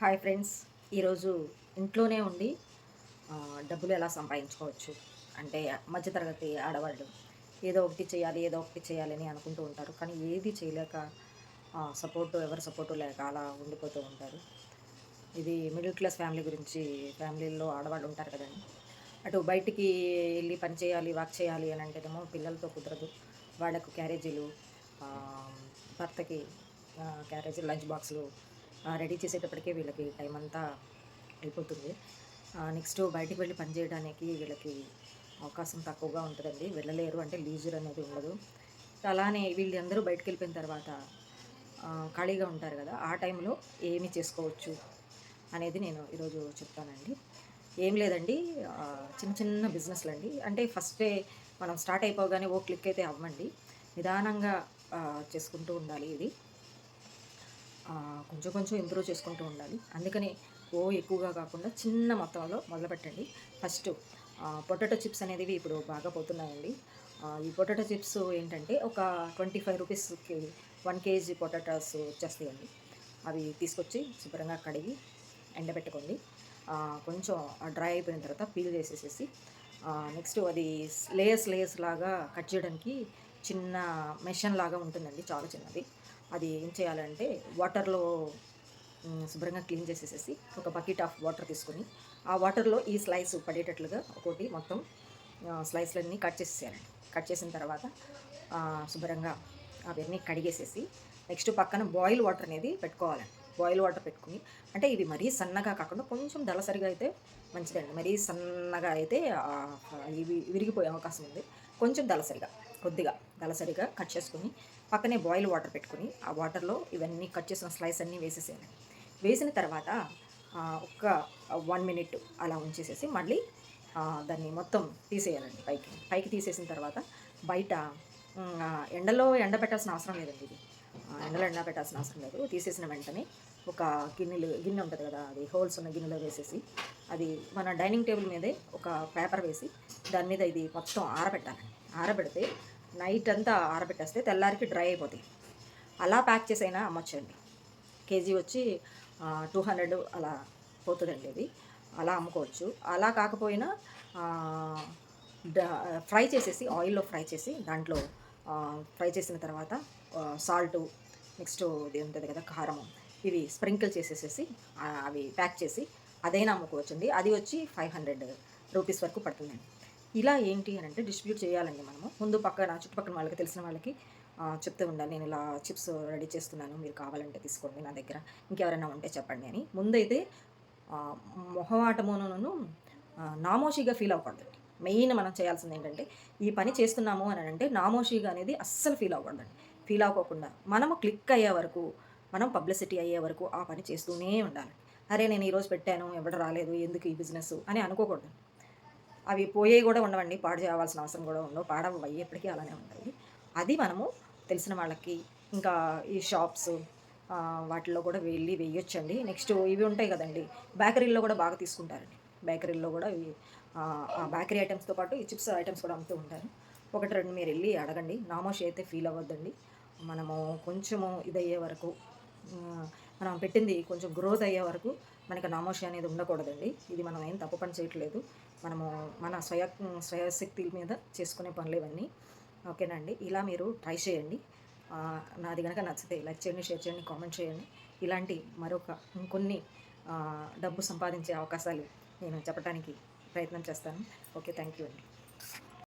Hi friends. ఈరోజు ఇంట్లోనే ఉండి డబ్బులు ఎలా సంపాదించుకోవచ్చు? అంటే మధ్యతరగతి ఆడవాళ్ళు ఏదో ఒకటి చేయాలి ఏదో ఒకటి చేయాలని అనుకుంటూ ఉంటారు. కానీ ఏది చేయలేక సపోర్టు ఎవరి సపోర్టు లేక అలా ఉండిపోతూ ఉంటారు. ఇది మిడిల్ క్లాస్ ఫ్యామిలీ గురించి ఫ్యామిలీలో ఆడవాళ్ళు ఉంటారు కదండి. అటు బయటికి వెళ్ళి పని చేయాలి వాక్ చేయాలి అని అంటేనేమో పిల్లలతో కుదరదు. వాళ్ళకు క్యారేజీలు భర్తకి క్యారేజీలు లంచ్ బాక్సులు రెడీ చేసేటప్పటికే వీళ్ళకి టైం అంతా అయిపోతుంది. నెక్స్ట్ బయటికి వెళ్ళి పనిచేయడానికి వీళ్ళకి అవకాశం తక్కువగా ఉంటుందండి. వెళ్ళలేరు అంటే లీజర్ అనేది ఉండదు. అలానే వీళ్ళందరూ బయటకు వెళ్ళిపోయిన తర్వాత ఖాళీగా ఉంటారు కదా ఆ టైంలో ఏమి చేసుకోవచ్చు అనేది నేను ఈరోజు చెప్తానండి. ఏం లేదండి చిన్న చిన్న బిజినెస్లు అండి. అంటే ఫస్టే మనం స్టార్ట్ అయిపోగానే ఓ క్లిక్ అయితే అవ్వండి. నిదానంగా చేసుకుంటూ ఉండాలి ఇది. కొంచెం కొంచెం ఇంప్రూవ్ చేసుకుంటూ ఉండాలి. అందుకని ఓ ఎక్కువగా కాకుండా చిన్న మొత్తంలో మొదలుపెట్టండి. ఫస్ట్ పొటాటో చిప్స్ అనేవి ఇప్పుడు బాగా పోతున్నాయండి. ఈ పొటాటో చిప్స్ ఏంటంటే ఒక ట్వంటీ ఫైవ్ రూపీస్కి వన్ కేజీ పొటాటోస్ వచ్చేస్తాయండి. అవి తీసుకొచ్చి శుభ్రంగా కడిగి ఎండబెట్టుకోండి. కొంచెం డ్రై అయిపోయిన తర్వాత పీల్ చేసేసేసి నెక్స్ట్ అది లేయర్స్ లేయర్స్ లాగా కట్ చేయడానికి చిన్న మెషిన్ లాగా ఉంటుందండి చాలా చిన్నది. అది ఏం చేయాలంటే వాటర్లో శుభ్రంగా క్లీన్ చేసేసేసి ఒక బకెట్ ఆఫ్ వాటర్ తీసుకొని ఆ వాటర్లో ఈ స్లైస్ పడేటట్లుగా ఒకటి మొత్తం స్లైస్లన్నీ కట్ చేసేయాలండి కట్ చేసిన తర్వాత శుభ్రంగా అవన్నీ కడిగేసేసి నెక్స్ట్ పక్కన బాయిల్ వాటర్ అనేది పెట్టుకోవాలండి బాయిల్ వాటర్ పెట్టుకుని అంటే ఇవి మరీ సన్నగా కాకుండా కొంచెం దళసరిగా అయితే మంచిదండి. మరీ సన్నగా అయితే ఇవి విరిగిపోయే అవకాశం ఉంది. కొంచెం దళసరిగా కొద్దిగా దళసరిగా కట్ చేసుకుని పక్కనే బాయిల్ వాటర్ పెట్టుకుని ఆ వాటర్లో ఇవన్నీ కట్ చేసిన స్లైస్ అన్నీ వేసేసేయాలి వేసిన తర్వాత ఒక్క వన్ మినిట్ అలా ఉంచేసేసి మళ్ళీ దాన్ని మొత్తం తీసేయాలండి పైకి. పైకి తీసేసిన తర్వాత బయట ఎండలో ఎండ పెట్టాల్సిన అవసరం లేదండి ఇది. ఎండలో ఎండ పెట్టాల్సిన అవసరం లేదు. తీసేసిన వెంటనే ఒక గిన్నెలు గిన్నె ఉంటుంది కదా అది హోల్స్ ఉన్న గిన్నెలో వేసేసి అది మన డైనింగ్ టేబుల్ మీదే ఒక పేపర్ వేసి దాని మీద ఇది మొత్తం ఆరబెట్టాలి ఆరబెడితే నైట్ అంతా ఆరబెట్టేస్తే తెల్లారికి డ్రై అయిపోతాయి. అలా ప్యాక్ చేసైనా అమ్మొచ్చండి. కేజీ వచ్చి టూ హండ్రెడ్ అలా పోతుందండి ఇది. అలా అమ్ముకోవచ్చు. అలా కాకపోయినా ఫ్రై చేసేసి ఆయిల్లో ఫ్రై చేసి దాంట్లో ఫ్రై చేసిన తర్వాత సాల్టు నెక్స్ట్ ఇది ఉంటుంది కదా కారం ఇవి స్ప్రింకిల్ చేసేసేసి అవి ప్యాక్ చేసి అదైనా అమ్ముకోవచ్చండి. అది వచ్చి ఫైవ్ హండ్రెడ్ రూపీస్ వరకు పడుతుందండి. ఇలా ఏంటి అని అంటే డిస్ట్రిబ్యూట్ చేయాలండి మనము. ముందు పక్కన చుట్టుపక్కల వాళ్ళకి తెలిసిన వాళ్ళకి చెప్తూ ఉండాలి. నేను ఇలా చిప్స్ రెడీ చేస్తున్నాను. మీరు కావాలంటే తీసుకోండి నా దగ్గర. ఇంకెవరైనా ఉంటే చెప్పండి అని. ముందైతే ఆ, నామోషిగా ఫీల్ అవ్వకూడదండి. మెయిన్ మనం చేయాల్సింది ఏంటంటే ఈ పని చేస్తున్నాము అని అంటే నామోషిగా అనేది అస్సలు ఫీల్ అవ్వకూడదండి. ఫీల్ అవ్వకుండా మనము క్లిక్ అయ్యే వరకు మనం పబ్లిసిటీ అయ్యే వరకు ఆ పని చేస్తూనే ఉండాలి. అరే నేను ఈరోజు పెట్టాను ఎవడు రాలేదు ఎందుకు ఈ బిజినెస్ అని అనుకోకూడదు. అవి పోయేవి కూడా ఉండవండి పాడు చేయవలసిన అవసరం కూడా ఉండవు పాడవయ్యి ఎప్పటికీ అలానే ఉంటాయి. అది మనము తెలిసిన వాళ్ళకి ఇంకా ఈ షాప్స్ వాటిల్లో కూడా వెళ్ళి వేయొచ్చండి. నెక్స్ట్ ఇవి ఉంటాయి కదండి బేకరీల్లో కూడా బాగా తీసుకుంటారండి. బేకరీల్లో కూడా ఇవి బేకరీ ఐటమ్స్తో పాటు ఈ చిప్స్ ఐటమ్స్ కూడా అమ్ముతూ ఉంటారు. ఒకటి రెండు మీరు వెళ్ళి అడగండి నామోషి అయితే ఫీల్ అవ్వద్దండి. మనము కొంచెము ఇదయ్యే వరకు మనం పెట్టింది కొంచెం గ్రోత్ అయ్యే వరకు మనకి నామోషి అనేది ఉండకూడదండి. ఇది మనం ఏం తప్పు పని చేయట్లేదు. మనము మన స్వయ స్వయశక్తి మీద చేసుకునే పనులు ఇవన్నీ. ఓకేనండి. ఇలా మీరు ట్రై చేయండి. నాది కనుక నచ్చితే లైక్ చేయండి షేర్ చేయండి కామెంట్ చేయండి. ఇలాంటి మరొక ఇంకొన్ని డబ్బు సంపాదించే అవకాశాలు నేను చెప్పడానికి ప్రయత్నం చేస్తాను. ఓకే థ్యాంక్ యూ అండి.